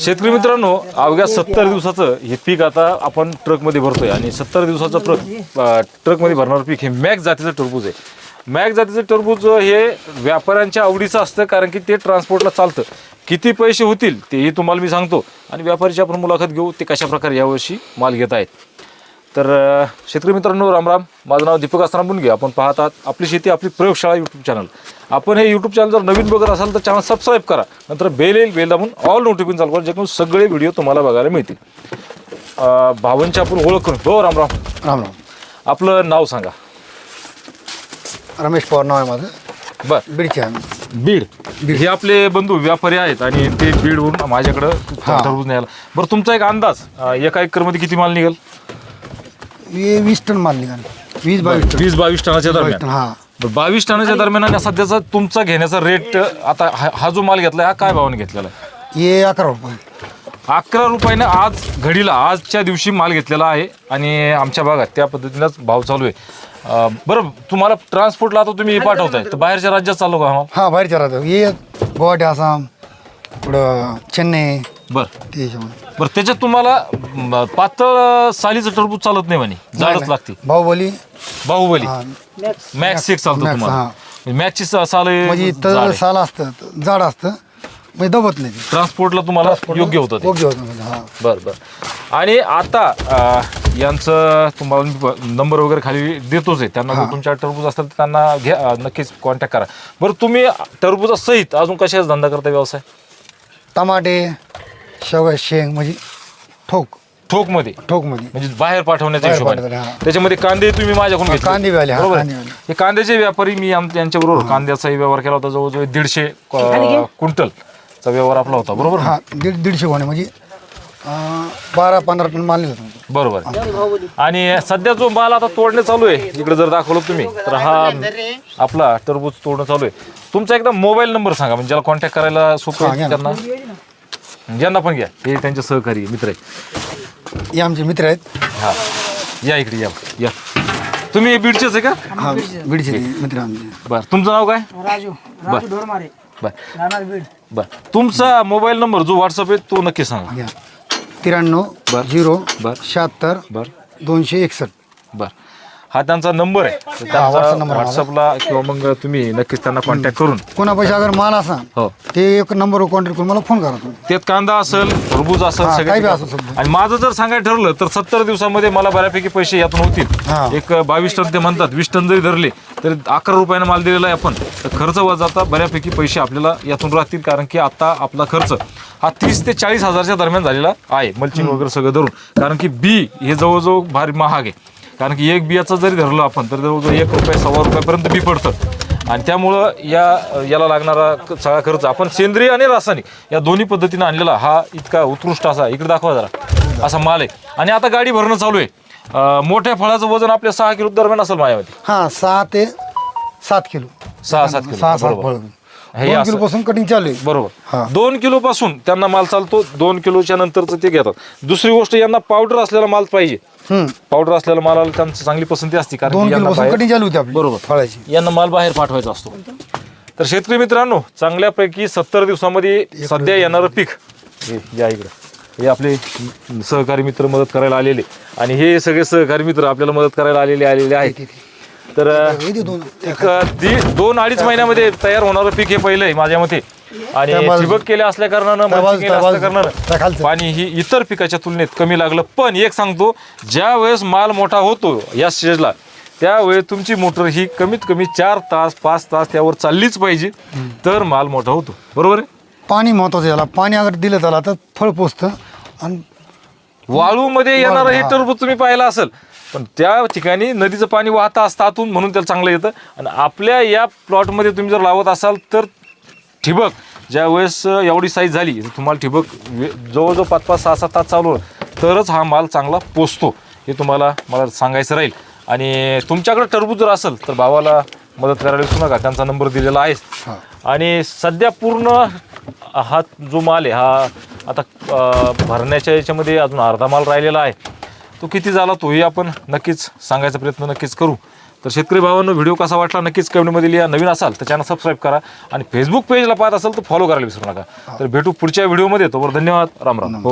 शेतकरी मित्रांनो अवघ्या सत्तर दिवसाचं हे पीक आता आपण ट्रकमध्ये भरतोय आणि सत्तर दिवसाचं ट्रक ट्रकमध्ये भरणारं पीक हे मॅक जातीचं टरबूज आहे. मॅक जातीचं टरबूज हे व्यापाऱ्यांच्या आवडीचं असतं कारण की ते ट्रान्सपोर्टला चालतं. किती पैसे होतील तेही तुम्हाला मी सांगतो आणि व्यापारीची आपण मुलाखत घेऊ ते कशा प्रकारे यावर्षी माल घेत आहेत तर शेतकरी मित्रांनो रामराम माझं नाव दीपक आसाराम बुनगे आपण पाहत आहात आपली शेती आपली प्रयोगशाळा यूट्यूब चॅनल आपण हे यूट्यूब चॅनल जर नवीन बघत असाल तर चॅनल सबस्क्राईब करा. नंतर बेल येईल बेल दाबून ऑल नोटिफिकेशन चालू करा जेणेकरून सगळे व्हिडिओ तुम्हाला बघायला मिळतील. भावांची आपण ओळख करून हो रामराम. राम राम आपलं नाव सांगा. रमेश पवार नाव आहे माझं. बर. बीडचे आहे आम्ही. बीड. हे आपले बंधू व्यापारी आहेत आणि ते बीडवरून माझ्याकडं. टरबूज न्यायला. बरं तुमचा एक अंदाज अ, एका एकरमध्ये किती माल निघेल? वीस टन माल निघाल. वीस बावीस टन. वीस बावीस टनाच्या बावीस दरम्यान. टन हा. बरं, बावीस टनाच्या दरम्यान आणि सध्याचा तुमचा घेण्याचा रेट आता हा हा जो माल घेतलाय हा काय भावाने घेतलेला आहे? हे अकरा रुपये. अकरा रुपयाने आज घडीला आजच्या दिवशी माल घेतलेला आहे आणि आमच्या भागात त्या पद्धतीनंच भाव चालू आहे. अं, बरं तुम्हाला ट्रान्सपोर्टला आता तुम्ही पाठवताय. तर बाहेरच्या राज्यात चालू का हा हा बाहेरच्या राहतो हे गुवाहाटी आसाम पुढं चेन्नई बरं. ते बरं त्याच्यात तुम्हाला म, पातळ सालीचं टरबूज चालत नाही म्हणे. जाडच लागते. बाहुबली. बाहुबली. हा. मॅक्स सिक्स चालतो Max, तुम्हाला. मॅक्सची साल म्हणजे तर साल असतं जाड असतं. म्हणजे दबत नाही ते. ट्रान्सपोर्टला तुम्हाला योग्य होतं ते. योग्य होतं म्हणजे हा. बर बर. आणि आता अं, यांचं तुम्हाला मी नंबर वगैरे खाली देतोच आहे. त्यांना जर तुमच्या टरबूज असेल तर त्यांना घ्या अं, नक्कीच कॉन्टॅक्ट करा. बरं तुम्ही टरबूजा सहित अजून कशाचा धंदा करता व्यवसाय? टमाटे शेवगा शेंग म्हणजे ठोक ठोकमध्ये ठोकमध्ये म्हणजे बाहेर पाठवण्याच्या बाहेर हिशोबाने. हा. त्याच्यामध्ये कांदे तुम्ही माझ्याकडून घेतले. कांदे वाले, हा, बरोबर आहे? कांदे वाले. हे कांद्याचे व्यापारी मी आम- यांच्याबरोबर कांद्याचाही व्यवहार केला होता जवळजवळ दीडशे अं, क्विंटलचा व्यवहार आपला होता बरोबर हा दीड दीडशे गोणे म्हणजे अं, बारा पंधरा टन माल निघतो बरोबर आहे. आणि सध्या जो माल आता तोडणे चालू आहे इकडे जर दाखवलं तुम्ही तर हा आपला टरबूज तोडणं चालू आहे. तुमचा एकदा मोबाईल नंबर सांगा म्हणजे ज्याला कॉन्टॅक्ट करायला सोपं हा, आहे घ्या ना. त्यांना. यांना पण घ्या. हे त्यांचे सहकारी मित्र आहेत. हे आमचे मित्र आहेत. हा. या इकडे या. या. तुम्ही बीडचेच आहे का? हा बीडचे मित्र आमचे. बरं. तुमचं नाव काय? राजू. राजू ढोरमारे बरं. राहणार बीड. बरं. तुमचा मोबाईल नंबर जो व्हॉट्सअप आहे तो नक्की सांगा. घ्या त्र्याण्णव बर. झिरो बर. शहात्तर बरं. दोनशे एकसष्ट. बर. हा त्यांचा नंबर आहे. त्यांचा number. व्हॉट्सअपला किंवा मग तुम्ही नक्कीच त्यांना कॉन्टॅक्ट करून. कोणा पैसे अगर माल असा हो. ते एक नंबरवर कॉन्टॅक्ट करून मला फोन करा तुम्ही. त्यात कांदा असेल टरबूज असेल हा, सगळे काही बी पिकं असेल समजा. आणि माझं जर सांगायला ठरलं तर सत्तर दिवसामध्ये मला बऱ्यापैकी पैसे यातून हा. होतील एक बावीस टन ते म्हणतात वीस टन जरी धरले तरी अकरा रुपयानं माल दिलेला आहे आपण. तर खर्च वजाता बऱ्यापैकी पैसे आपल्याला यातून राहतील कारण की आता आपला खर्च हा तीस ते चाळीस हजारच्या दरम्यान झालेला आहे. मल्चिंग वगैरे सगळं धरून. कारण की बी हे जवळजवळ भारी महाग आहे. कारण की एक बियाचं जरी धरलं आपण तर जवळजवळ एक रुपये सव्वा रुपयापर्यंत बी पडतं. आणि त्यामुळं या याला लागणारा सगळा खर्च आपण सेंद्रिय आणि रासायनिक या दोन्ही पद्धतीने आणलेला हा इतका उत्कृष्ट असा इकडे दाखवा जरा असा माल आहे. आणि आता गाडी भरणं चालू आहे. मोठ्या फळाचं वजन आपल्या सहा किलो दरम्यान असेल माझ्यामध्ये हा सहा ते सात किलो. सहा सात किलो. सहा सात. फळ. हे दोन किलो पासून कटिंग चालू आहे. बरोबर. दोन किलो पासून त्यांना माल चालतो दोन किलोच्या नंतरच ते घेतात. दुसरी गोष्ट यांना पावडर असलेला माल पाहिजे. पावडर असलेला मालाला त्यांची चांगली पसंती असते कारण की यांना पासून बाहेर- कटिंग चालू होती आपली बरोबर. फळाची. यांना माल बाहेर पाठवायचा असतो. तर शेतकरी मित्रांनो चांगल्यापैकी सत्तर दिवसामध्ये सध्या येणारं पीक. हे या इकडं. हे आपले सहकारी मित्र मदत करायला आलेले. आणि हे सगळे सहकारी मित्र आपल्याला मदत करायला आलेले आलेले आहेत. तर हे दे दोन. एक दि- दोन अडीच महिन्यामध्ये तयार होणारं पीक हे पहिलं आहे माझ्या मते. आणि ठिबक केले असल्या कारणानं. पाणी ही इतर पिकाच्या तुलनेत कमी लागलं. पण एक सांगतो ज्या वेळेस माल मोठा होतो या स्टेजला त्यावेळेस तुमची मोटर ही कमीत कमी चार तास पाच तास त्यावर चाललीच पाहिजे. तर माल मोठा होतो. बरोबर आहे? पाणी महत्वाचं याला. पाणी अगर दिलं त्याला तर फळ पोचतं आणि वाळूमध्ये येणारं हे हा. टरबूज तुम्ही पाहिलं असेल पण त्या ठिकाणी नदीचं पाणी वाहतं असतं आतून म्हणून त्याला चांगलं येतं. आणि आपल्या या प्लॉटमध्ये तुम्ही जर लावत असाल तर ठिबक ज्या वेळेस एवढी साईज झाली तर तुम्हाला ठिबक वे- जवळजवळ पाच पाच सहा सात तास चालू तरच हा माल चांगला पोचतो. हे तुम्हाला मला सांगायचं राहील. आणि तुमच्याकडे टरबूज जर असेल तर भावाला मदत करायला विसरू नका. त्यांचा नंबर दिलेला आहेच हा. आणि सध्या पूर्ण हा जो माल आहे हा आता भरण्याच्या याच्यामध्ये अजून अर्धा माल राहिलेला आहे. तो किती झाला तोही आपण नक्कीच सांगायचा प्रयत्न नक्कीच करू. तर शेतकरी भावांनो व्हिडिओ कसा वाटला नक्कीच कमेंटमध्ये लिहा. नवीन असाल तर चॅनल सबस्क्राईब करा आणि फेसबुक पेजला पाहत असाल तर फॉलो करायला विसरू नका. तर भेटू पुढच्या व्हिडिओमध्ये. तोवर धन्यवाद. राम राम.